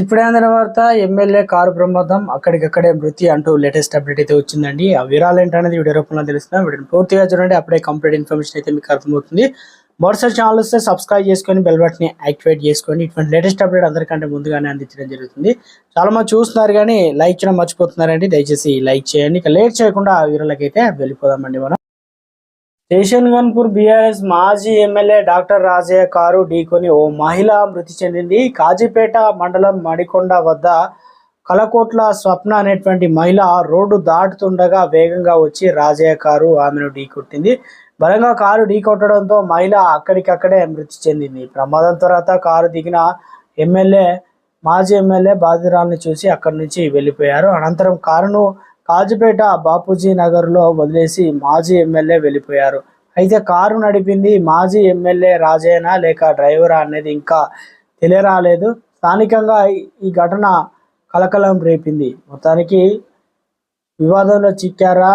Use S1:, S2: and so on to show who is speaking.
S1: ఇప్పుడే వార్త MLA car ప్రమాదం అక్కడికక్కడే మృతి అంటూ లేటెస్ట్ అప్డేట్ అయితే వచ్చిందండి. ఆ వివరాలు ఏంటనేది వీడియో రూపంలో తెలుస్తున్నాం వీడియోని పూర్తిగా చూడండి అప్పుడే కంప్లీట్ ఇన్ఫర్మేషన్ అయితే మీకు అర్థమవుతుంది. మరోసారి ఛానల్ వస్తే సబ్స్క్రైబ్ చేసుకొని బెల్ బటన్ యాక్టివేట్ చేసుకొని ఇటువంటి లేటెస్ట్ అప్డేట్ అందరికంటే ముందుగానే అందించడం జరుగుతుంది. చాలా మంది చూస్తున్నారు కానీ లైక్ చేయడం మర్చిపోతున్నారండి. దయచేసి లైక్ చేయండి. ఇక లేట్ చేయకుండా ఆ వివరాలకైతే వెళ్ళిపోదామండి మనం. స్టేషన్ గన్పూర్ బీఆర్ఎస్ మాజీ ఎమ్మెల్యే డాక్టర్ రాజయ్య కారు ఢీకొని ఓ మహిళ మృతి చెందింది. కాజీపేట మండలం మడికొండ వద్ద కలకోట్ల స్వప్న అనేటువంటి మహిళ రోడ్డు దాటుతుండగా వేగంగా వచ్చి రాజయ్య కారు ఆమెను ఢీకొట్టింది. బలంగా కారు ఢీకొట్టడంతో మహిళ అక్కడికక్కడే మృతి చెందింది. ప్రమాదం తర్వాత కారు దిగిన ఎమ్మెల్యే మాజీ ఎమ్మెల్యే బాధితురాలను చూసి అక్కడి నుంచి వెళ్ళిపోయారు. అనంతరం కారును కాజుపేట బాపూజీ నగర్లో వదిలేసి మాజీ ఎమ్మెల్యే వెళ్ళిపోయారు. అయితే కారు నడిపింది మాజీ ఎమ్మెల్యే రాజేనా లేక డ్రైవరా అనేది ఇంకా తెలియరాలేదు. స్థానికంగా ఈ ఘటన కలకలం రేపింది. మొత్తానికి వివాదంలో చిక్కారా